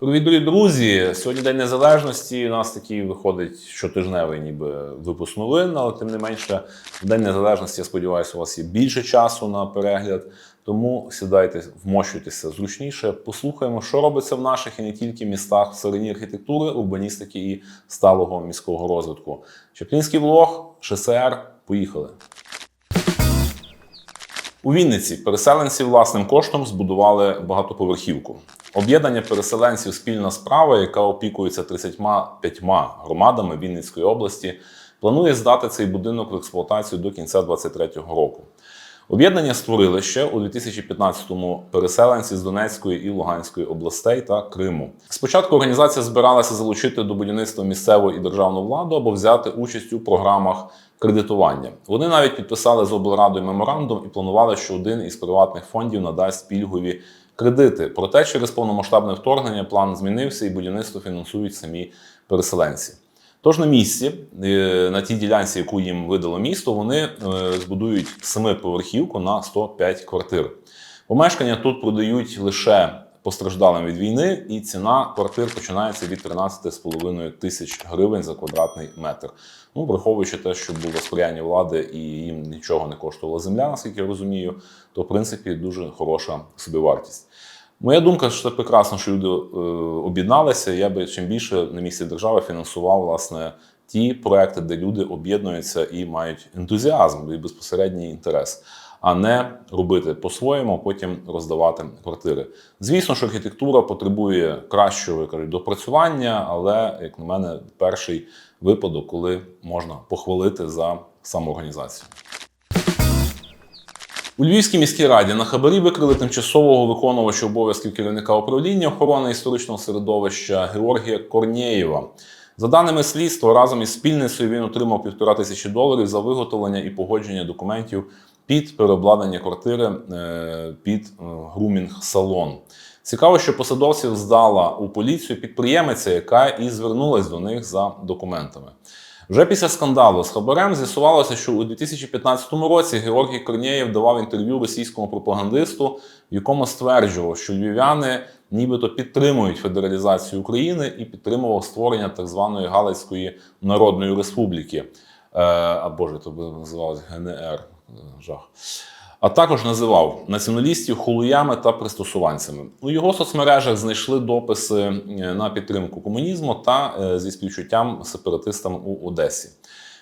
Дорогі друзі! Сьогодні День Незалежності. У нас такий виходить щотижневий ніби випуск новин, але тим не менше, в День Незалежності, я сподіваюся, у вас є більше часу на перегляд. Тому сідайте, вмощуйтеся зручніше. Послухаємо, що робиться в наших і не тільки містах в царині архітектури, урбаністики і сталого міського розвитку. Чеплінський влог, ШСР. Поїхали. У Вінниці переселенці власним коштом збудували багатоповерхівку. Об'єднання переселенців спільна справа, яка опікується 35 громадами Вінницької області, планує здати цей будинок в експлуатацію до кінця 2023 року. Об'єднання створили ще у 2015-му переселенці з Донецької і Луганської областей та Криму. Спочатку організація збиралася залучити до будівництва місцеву і державну владу або взяти участь у програмах кредитування. Вони навіть підписали з облрадою меморандум і планували, що один із приватних фондів надасть пільгові кредити. Проте через повномасштабне вторгнення план змінився і будівництво фінансують самі переселенці. Тож на місці, е, на тій ділянці, яку їм видало місто, вони е, збудують семиповерхівку на 105 квартир. Помешкання тут продають лише постраждалим від війни, і ціна квартир починається від 13,5 тисяч гривень за квадратний метр. Ну, враховуючи те, що було сприяння влади і їм нічого не коштувала земля, наскільки я розумію, то в принципі дуже хороша собівартість. Моя думка, що це прекрасно, що люди е, об'єдналися. Я би чим більше на місці держави фінансував власне ті проекти, де люди об'єднуються і мають ентузіазм і безпосередній інтерес, а не робити по-своєму, а потім роздавати квартири. Звісно, що архітектура потребує кращого я кажу, допрацювання, але як на мене, перший випадок, коли можна похвалити за самоорганізацію. У Львівській міській раді на хабарі викрили тимчасового виконувача обов'язків керівника управління охорони історичного середовища Георгія Корнєєва. За даними слідства, разом із спільницею він отримав півтора тисячі доларів за виготовлення і погодження документів під переобладнання квартири е, під е, грумінг-салон. Цікаво, що посадовців здала у поліцію підприємиця, яка і звернулась до них за документами. Вже після скандалу з хабарем з'ясувалося, що у 2015 році Георгій Корнєєв давав інтерв'ю російському пропагандисту, в якому стверджував, що львів'яни нібито підтримують федералізацію України і підтримував створення так званої Галицької Народної Республіки. Е, а Боже, то називалось ГНР. Жах. А також називав націоналістів хулуями та пристосуванцями. У його соцмережах знайшли дописи е, на підтримку комунізму та е, зі співчуттям сепаратистам у Одесі.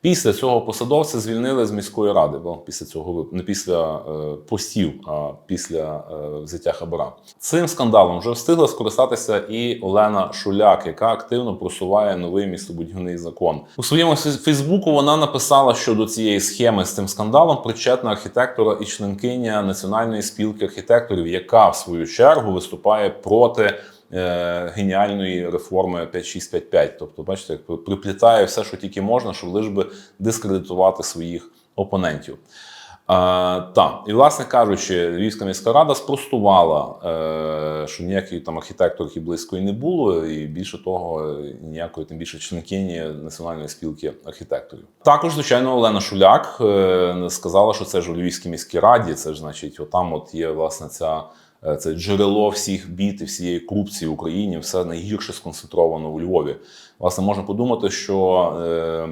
Після цього посадовця звільнили з міської ради, бо після цього не після е, постів, а після е, взяття хабара. Цим скандалом вже встигла скористатися і Олена Шуляк, яка активно просуває новий містобудівний закон. У своєму Фейсбуку вона написала, що до цієї схеми з цим скандалом причетна архітектора і членкиня Національної спілки архітекторів, яка в свою чергу виступає проти геніальної реформи 5655. Тобто, бачите, як приплітає все, що тільки можна, щоб лиш би дискредитувати своїх опонентів. А, та, і, власне кажучи, Львівська міська рада спростувала, е, що ніякої там архітекторки близької не було, і більше того, ніякої, тим більше членкині Національної спілки архітекторів. Також, звичайно, Олена Шуляк е, сказала, що це ж у Львівській міській раді, це ж значить, отам от є власне ця. Е, Це джерело всіх бід і всієї корупції в Україні, все найгірше сконцентровано у Львові. Власне, можна подумати, що е,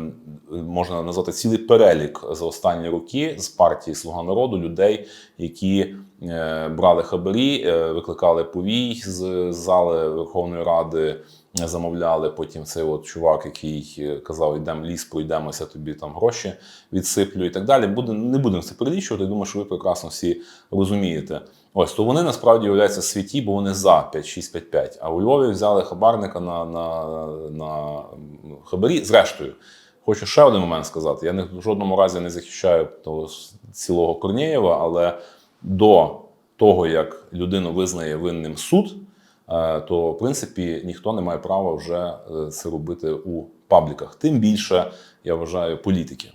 можна назвати цілий перелік за останні роки з партії Слуга народу людей, які е, брали хабарі, викликали повій з зали Верховної Ради, замовляли. Потім цей от чувак, який е, казав, йдемо ліс, пройдемося, тобі там гроші відсиплю і так далі. Буде, не будемо це перелічувати. Думаю, що ви прекрасно всі розумієте. Ось то вони насправді являються святі, бо вони за 5655. А у Львові взяли хабарника на, на, на хабарі. Зрештою, хочу ще один момент сказати. Я не в жодному разі не захищаю того цілого Корнєєва, але до того, як людину визнає винним суд, то в принципі ніхто не має права вже е, це робити у пабліках. Тим більше я вважаю політики.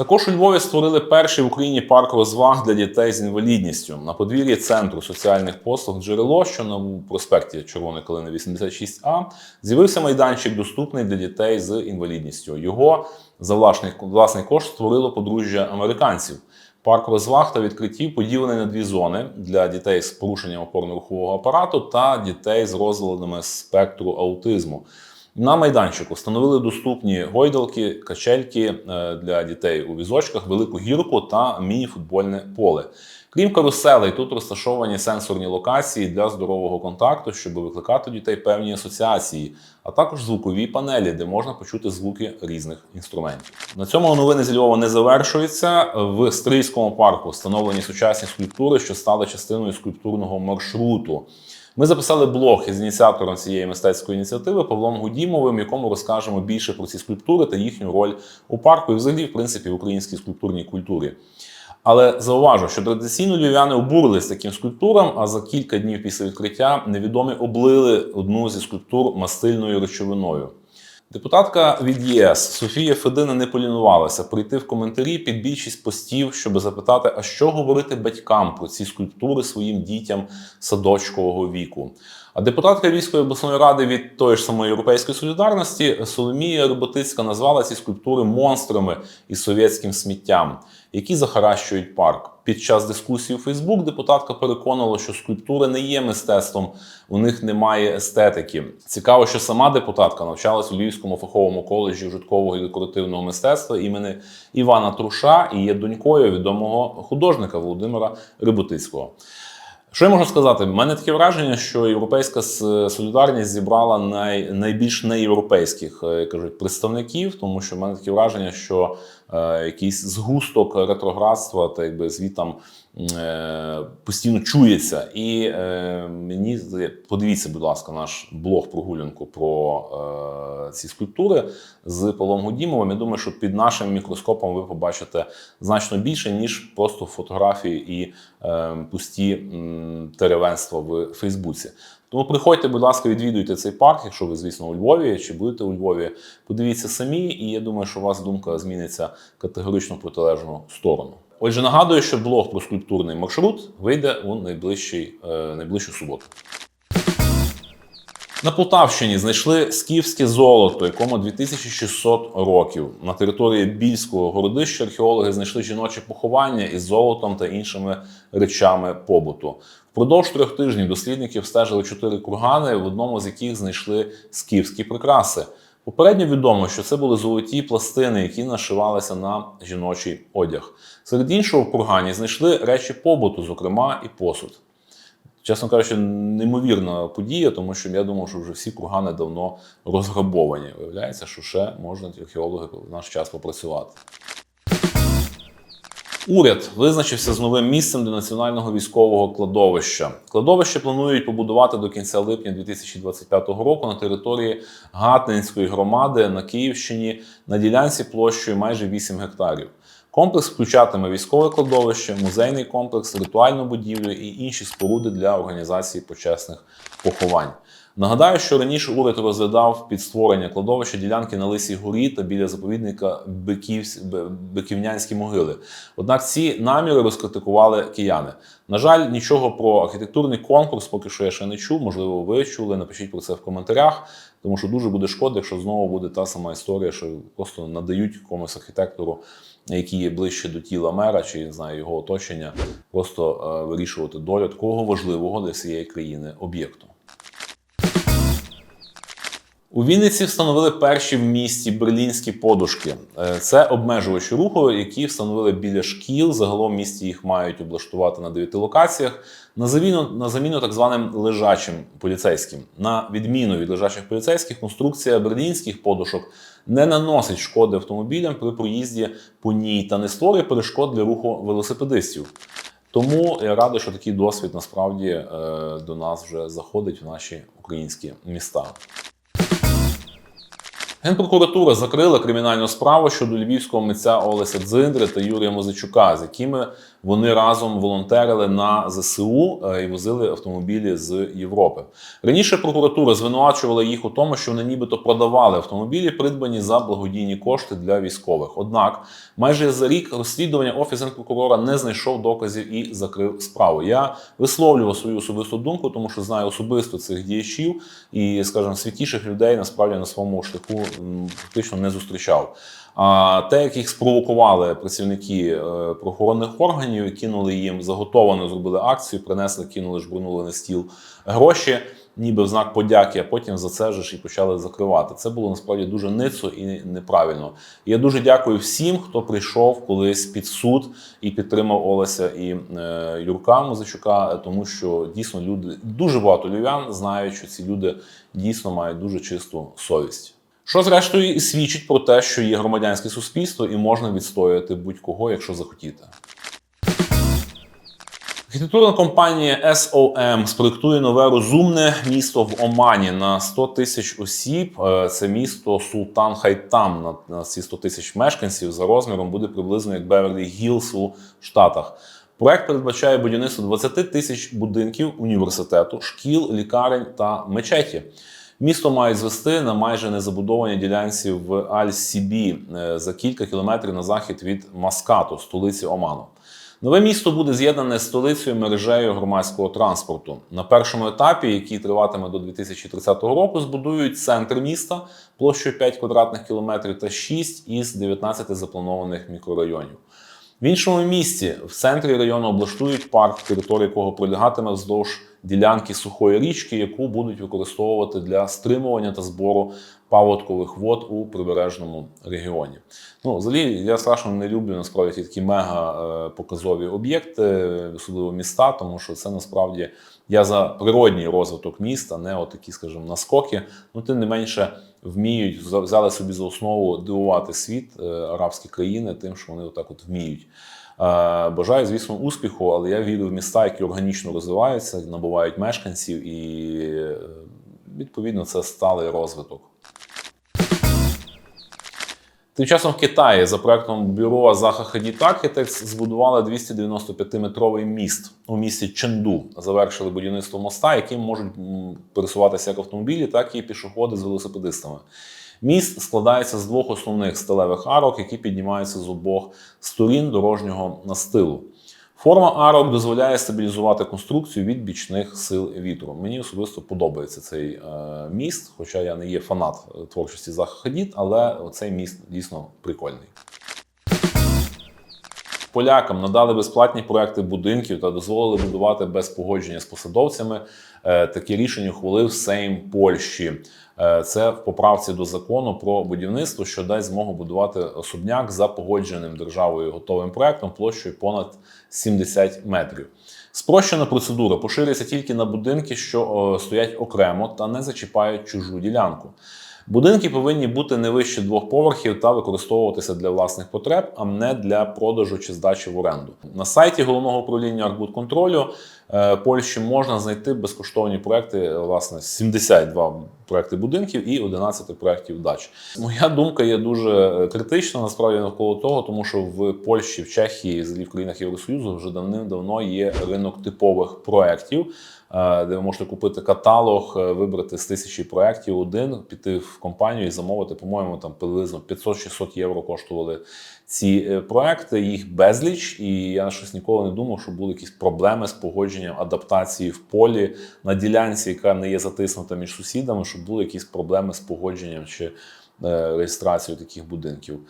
Також у Львові створили перший в Україні парк розваг для дітей з інвалідністю на подвір'ї центру соціальних послуг джерело, що на проспекті Червоної Калини 86А, з'явився майданчик, доступний для дітей з інвалідністю. Його за власний, власний кошт створило подружжя американців. Парк розваг та відкритті поділений на дві зони для дітей з порушенням опорно-рухового апарату та дітей з розладами спектру аутизму. На майданчику встановили доступні гойдалки, качельки е, для дітей у візочках, велику гірку та міні-футбольне поле. Крім каруселей, тут розташовані сенсорні локації для здорового контакту, щоб викликати у дітей певні асоціації, а також звукові панелі, де можна почути звуки різних інструментів. На цьому новини з Львова не завершуються. В Стрийському парку встановлені сучасні скульптури, що стали частиною скульптурного маршруту. Ми записали блог із ініціатором цієї мистецької ініціативи Павлом Гудімовим, якому розкажемо більше про ці скульптури та їхню роль у парку і взагалі, в принципі, в українській скульптурній культурі. Але зауважу, що традиційно львів'яни обурились таким скульптурам, а за кілька днів після відкриття невідомі облили одну зі скульптур мастильною речовиною. Депутатка від ЄС Софія Федина не полінувалася прийти в коментарі під більшість постів, щоб запитати, а що говорити батькам про ці скульптури своїм дітям садочкового віку. Депутатка Львівської обласної ради від тої ж самої європейської солідарності Соломія Роботицька назвала ці скульптури монстрами із совєтським сміттям, які захаращують парк. Під час дискусії у Фейсбук депутатка переконала, що скульптури не є мистецтвом, у них немає естетики. Цікаво, що сама депутатка навчалась у Львівському фаховому коледжі вжиткового і декоративного мистецтва імені Івана Труша і є донькою відомого художника Володимира Рибутицького. Що я можу сказати? У мене таке враження, що європейська солідарність зібрала най, найбільш неєвропейських е, кажуть, представників, тому що в мене таке враження, що якийсь згусток ретроградства та якби звітам е, постійно чується. І е, мені подивіться, будь ласка, наш блог прогулянку про е, ці скульптури з Павлом Гудімовим. Я думаю, що під нашим мікроскопом ви побачите значно більше, ніж просто фотографії і е, пусті теревенства в Фейсбуці. Тому приходьте, будь ласка, відвідуйте цей парк, якщо ви, звісно, у Львові чи будете у Львові. Подивіться самі, і я думаю, що у вас думка зміниться категорично протилежну сторону. Отже, нагадую, що блог про скульптурний маршрут вийде у найближчий, е, найближчу суботу. На Полтавщині знайшли скіфське золото, якому 2600 років. На території Більського городища археологи знайшли жіноче поховання із золотом та іншими речами побуту. Впродовж трьох тижнів дослідники встежили чотири кургани, в одному з яких знайшли скіфські прикраси. Попередньо відомо, що це були золоті пластини, які нашивалися на жіночий одяг. Серед іншого в кургані знайшли речі побуту, зокрема і посуд. Чесно кажучи, неймовірна подія, тому що я думав, що вже всі кургани давно розграбовані. Виявляється, що ще можна археологи в наш час попрацювати. Уряд визначився з новим місцем для національного військового кладовища. Кладовище планують побудувати до кінця липня 2025 року на території Гатненської громади на Київщині на ділянці площею майже 8 гектарів. Комплекс включатиме військове кладовище, музейний комплекс, ритуальну будівлю і інші споруди для організації почесних поховань. Нагадаю, що раніше уряд розглядав під створення кладовища ділянки на Лисій горі та біля заповідника Биківсь... Б- Биківнянські могили. Однак ці наміри розкритикували кияни. На жаль, нічого про архітектурний конкурс поки що я ще не чув. Можливо, ви чули. Напишіть про це в коментарях, тому що дуже буде шкода, якщо знову буде та сама історія, що просто надають якомусь архітектору, який є ближче до тіла мера чи не знаю його оточення, просто е, вирішувати долю такого важливого для всієї країни об'єкту. У Вінниці встановили перші в місті берлінські подушки. Е, Це обмежувачі руху, які встановили біля шкіл. Загалом місті їх мають облаштувати на дев'яти локаціях. На заміну, на заміну так званим лежачим поліцейським. На відміну від лежачих поліцейських, конструкція берлінських подушок не наносить шкоди автомобілям при проїзді по ній та не створює перешкод для руху велосипедистів. Тому я радий, що такий досвід насправді е, до нас вже заходить в наші українські міста. Генпрокуратура закрила кримінальну справу щодо львівського митця Олеся Дзиндри та Юрія Музичука, з якими вони разом волонтерили на ЗСУ е, і возили автомобілі з Європи. Раніше прокуратура звинувачувала їх у тому, що вони нібито продавали автомобілі, придбані за благодійні кошти для військових. Однак, майже за рік розслідування офіс генпрокурора не знайшов доказів і закрив справу. Я висловлював свою особисту думку, тому що знаю особисто цих діячів і, скажімо, святіших людей насправді на своєму шляху фактично не зустрічав. А те, як їх спровокували працівники е, правоохоронних органів, кинули їм заготовано, зробили акцію, принесли, кинули, жбурнули на стіл гроші, ніби в знак подяки, а потім за це ж і почали закривати. Це було насправді дуже ницо і неправильно. Я дуже дякую всім, хто прийшов колись під суд і підтримав Олеся і е, Юрка Музичука, тому що дійсно люди дуже багато львів'ян знають, що ці люди дійсно мають дуже чисту совість. Що зрештою і свідчить про те, що є громадянське суспільство і можна відстояти будь-кого, якщо захотіти. Архітектурна компанія SOM спроектує нове розумне місто в Омані на 100 тисяч осіб. Е, Це місто Султан Хайтам на, ці 100 тисяч мешканців за розміром буде приблизно як Беверлі Гілс у Штатах. Проект передбачає будівництво 20 тисяч будинків університету, шкіл, лікарень та мечеті. Місто мають звести на майже незабудованій ділянці в Аль-Сібі е, за кілька кілометрів на захід від Маскату, столиці Оману. Нове місто буде з'єднане з столицею мережею громадського транспорту. На першому етапі, який триватиме до 2030 року, збудують центр міста площею 5 квадратних кілометрів та 6 із 19 запланованих мікрорайонів. В іншому місті в центрі району облаштують парк, територія якого пролягатиме вздовж ділянки сухої річки, яку будуть використовувати для стримування та збору паводкових вод у прибережному регіоні. Ну, взагалі, я страшно не люблю насправді такі мега е, об'єкти, особливо міста, тому що це насправді я за природній розвиток міста, не отакі, скажімо, наскоки. Ну, тим не менше вміють взяли собі за основу дивувати світ е, арабські країни, тим, що вони отак от вміють. Е, Бажаю, звісно, успіху, але я вірю в міста, які органічно розвиваються, набувають мешканців, і е, відповідно це сталий розвиток. Тим часом в Китаї за проектом бюро Заха Architects збудували 295-метровий міст у місті Ченду. Завершили будівництво моста, яким можуть пересуватися як автомобілі, так і пішоходи з велосипедистами. Міст складається з двох основних сталевих арок, які піднімаються з обох сторін дорожнього настилу. Форма арок дозволяє стабілізувати конструкцію від бічних сил вітру. Мені особисто подобається цей е, міст, хоча я не є фанат е, творчості Заха Хадід, але цей міст дійсно прикольний. Полякам надали безплатні проекти будинків та дозволили будувати без погодження з посадовцями. Е, Таке рішення ухвалив Сейм Польщі. Е, Це в поправці до закону про будівництво, що дасть змогу будувати особняк за погодженим державою готовим проектом площею понад 70 метрів. Спрощена процедура поширюється тільки на будинки, що стоять окремо та не зачіпають чужу ділянку. Будинки повинні бути не вище двох поверхів та використовуватися для власних потреб, а не для продажу чи здачі в оренду. На сайті головного управління Аркбудконтролю е, Польщі можна знайти безкоштовні проекти, власне, 72 проекти будинків і 11 проєктів дач. Моя думка є дуже критична насправді навколо того, тому що в Польщі, в Чехії, взагалі в країнах Євросоюзу вже давним-давно є ринок типових проєктів. е, Де ви можете купити каталог, е, вибрати з тисячі проєктів один, піти в компанію і замовити, по-моєму, там приблизно 500-600 євро коштували ці е, проекти. Їх безліч, і я щось ніколи не думав, що були якісь проблеми з погодженням адаптації в полі на ділянці, яка не є затиснута між сусідами, щоб були якісь проблеми з погодженням чи е, реєстрацією таких будинків.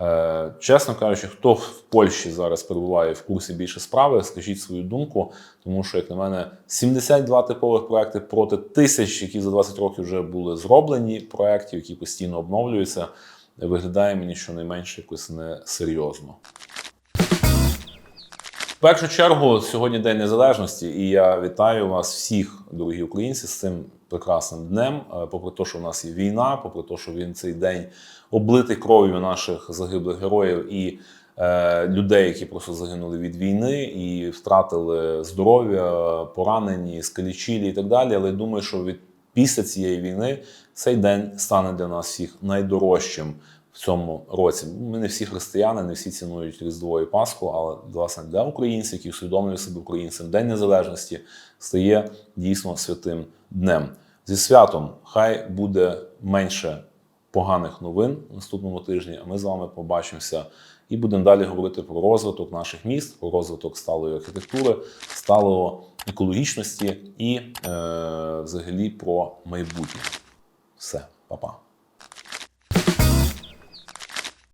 Е, Чесно кажучи, хто в Польщі зараз перебуває в курсі більше справи, скажіть свою думку, тому що, як на мене, 72 типових проекти проти тисяч, які за 20 років вже були зроблені, проєктів, які постійно обновлюються, виглядає мені щонайменше якось несерйозно. В першу чергу, сьогодні День Незалежності, і я вітаю вас всіх, дорогі українці, з цим прекрасним днем. Е, Попри те, що в нас є війна, попри те, що він цей день облитий кров'ю наших загиблих героїв і е, людей, які просто загинули від війни і втратили здоров'я, поранені, скалічілі і так далі. Але я думаю, що від після цієї війни цей день стане для нас всіх найдорожчим в цьому році. Ми не всі християни, не всі цінують Різдво і Пасху, але власне для українців, які усвідомлюють себе українцем, День Незалежності стає дійсно святим днем. Зі святом хай буде менше поганих новин наступному тижні. А ми з вами побачимося і будемо далі говорити про розвиток наших міст, про розвиток сталої архітектури, сталого екологічності і е, взагалі про майбутнє. Все, па-па.